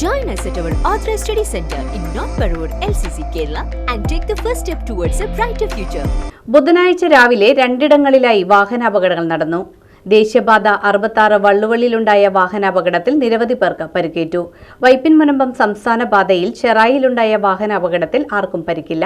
Join us at our Authorized Study Center in North Parur, LCC, Kerala, and take the first step towards a brighter future. ബുധനാഴ്ച രാവിലെ രണ്ടിടങ്ങളിലായി വാഹനാപകടങ്ങൾ നടന്നു. ദേശീയപാത അറുപത്താറ് വള്ളുവള്ളിയിലുണ്ടായ വാഹനാപകടത്തിൽ നിരവധി പേർക്ക് പരിക്കേറ്റു. വൈപ്പിൻ മുനമ്പം സംസ്ഥാന പാതയിൽ ചെറായിലുണ്ടായ വാഹനാപകടത്തിൽ ആർക്കും പരിക്കില്ല.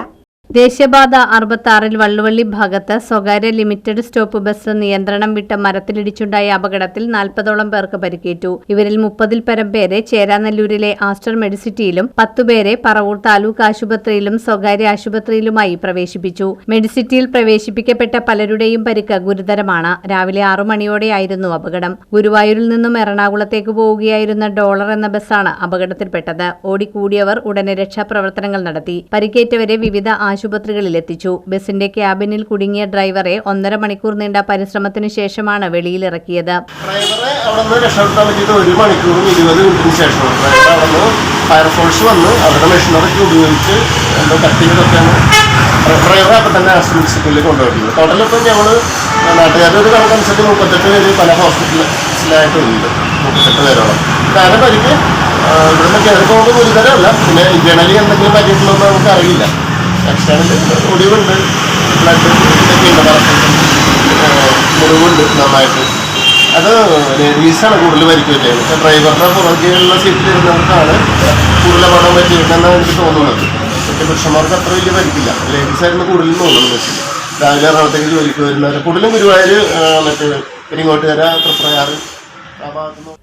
ദേശീയപാത അറുപത്തി ആറിൽ വള്ളുവള്ളി ഭാഗത്ത് സ്വകാര്യ ലിമിറ്റഡ് സ്റ്റോപ്പ് ബസ് നിയന്ത്രണം വിട്ട മരത്തിലിടിച്ചുണ്ടായ അപകടത്തിൽ നാൽപ്പതോളം പേർക്ക് പരിക്കേറ്റു. ഇവരിൽ മുപ്പതിൽ പരം പേരെ ചേരാനല്ലൂരിലെ ആസ്റ്റർ മെഡിസിറ്റിയിലും പത്തുപേരെ പറവൂർ താലൂക്ക് ആശുപത്രിയിലും സ്വകാര്യ ആശുപത്രിയിലുമായി പ്രവേശിപ്പിച്ചു. മെഡിസിറ്റിയിൽ പ്രവേശിപ്പിക്കപ്പെട്ട പലരുടെയും പരിക്ക് ഗുരുതരമാണ്. രാവിലെ ആറു മണിയോടെയായിരുന്നു അപകടം. ഗുരുവായൂരിൽ നിന്നും എറണാകുളത്തേക്ക് പോവുകയായിരുന്ന ഡോളർ എന്ന ബസ്സാണ് അപകടത്തിൽപ്പെട്ടത്. ഓടിക്കൂടിയവർ ഉടനെ രക്ഷാപ്രവർത്തനങ്ങൾ നടത്തി. പരിക്കേറ്റവരെ വിവിധ ആശുപത്രികളിൽ എത്തിച്ചു ബസിന്റെ ക്യാബിനിൽ കുടുങ്ങിയ ഡ്രൈവറെ ഒന്നര മണിക്കൂർ നീണ്ട പരിശ്രമത്തിന് ശേഷമാണ് വെളിയിലിറക്കിയത്. ഡ്രൈവറെ അവിടെ ഒരു മണിക്കൂറും ഡ്രൈവറെ മുപ്പത്തെട്ട് പേരോളം. കാരണം പരിക്ക്? ഇവിടുന്ന് കയറി ഗുരുതരമല്ല. പിന്നെ ജനലി എന്തെങ്കിലും പറ്റിയിട്ടുണ്ടോ എന്ന് നമുക്ക് ഒടിവുണ്ട്. ബ്ലഡ് ഇതൊക്കെ ഉണ്ട് മുറിവുണ്ട് നന്നായിട്ട്. അത് ലേഡീസാണ് കൂടുതൽ പരിക്ക് പറ്റിയത് പക്ഷേ ഡ്രൈവറുടെ പുറകെയുള്ള സീറ്റിലിരുന്നവർക്കാണ് കൂടുതൽ അപകടം പറ്റിയിരുന്നെന്നാണ് എനിക്ക് തോന്നുന്നത്. പക്ഷേ പുരുഷന്മാർക്ക് അത്ര വലിയ പരിക്കില്ല. ലേഡീസായിരുന്നു കൂടുതലും തോന്നുന്നത്. രാവിലെ എറണാകുളത്തേക്ക് ജോലിക്ക് വരുന്നവർ കൂടുതലും ഗുരുവായൂർ മറ്റേ പെരിങ്ങോട്ടുകര തൃപ്രയാറ്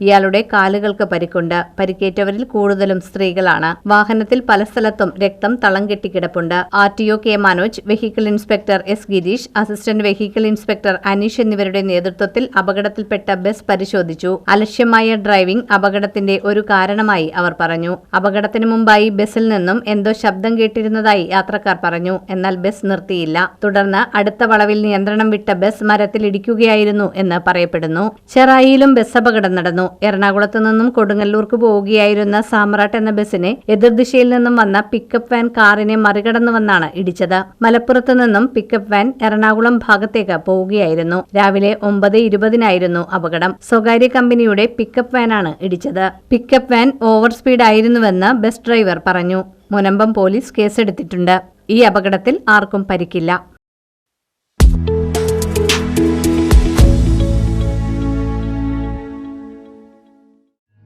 ഇയാളുടെ കാലുകൾക്ക് പരിക്കുണ്ട്. പരിക്കേറ്റവരിൽ കൂടുതലും സ്ത്രീകളാണ്. വാഹനത്തിൽ പല സ്ഥലത്തും രക്തം തളം കെട്ടിക്കിടപ്പുണ്ട് R T O K Manoj vehicle inspector S Girish assistant vehicle inspector Aneesh എന്നിവരുടെ നേതൃത്വത്തിൽ അപകടത്തിൽപ്പെട്ട ബസ് പരിശോധിച്ചു. അലക്ഷ്യമായ ഡ്രൈവിംഗ് അപകടത്തിന്റെ ഒരു കാരണമായി അവർ പറഞ്ഞു. അപകടത്തിന് മുമ്പായി ബസ്സിൽ നിന്നും എന്തോ ശബ്ദം കേട്ടിരുന്നതായി യാത്രക്കാർ പറഞ്ഞു. എന്നാൽ ബസ് നിർത്തിയില്ല. തുടർന്ന് അടുത്ത വളവിൽ നിയന്ത്രണം വിട്ട ബസ് മരത്തിലിടിക്കുകയായിരുന്നു എന്ന് പറയപ്പെടുന്നു. ചെറായിയിലും ബസ് അപകടം നടന്നു. എറണാകുളത്ത് നിന്നും കൊടുങ്ങല്ലൂർക്ക് പോവുകയായിരുന്ന സാമ്രാട്ട് എന്ന ബസ്സിനെ എതിർദിശയിൽ നിന്നും വന്ന പിക്കപ്പ് വാൻ കാറിനെ മറികടന്നു വന്നാണ് ഇടിച്ചത്. മലപ്പുറത്ത് നിന്നും പിക്കപ്പ് വാൻ എറണാകുളം ഭാഗത്തേക്ക് പോവുകയായിരുന്നു. രാവിലെ ഒമ്പത് ഇരുപതിനായിരുന്നു അപകടം. സ്വകാര്യ കമ്പനിയുടെ പിക്കപ്പ് വാനാണ് ഇടിച്ചത്. പിക്കപ്പ് വാൻ ഓവർ സ്പീഡ് ആയിരുന്നുവെന്ന് ബസ് ഡ്രൈവർ പറഞ്ഞു. മുനമ്പം പോലീസ് കേസെടുത്തിട്ടുണ്ട്. ഈ അപകടത്തിൽ ആർക്കും പരിക്കില്ല.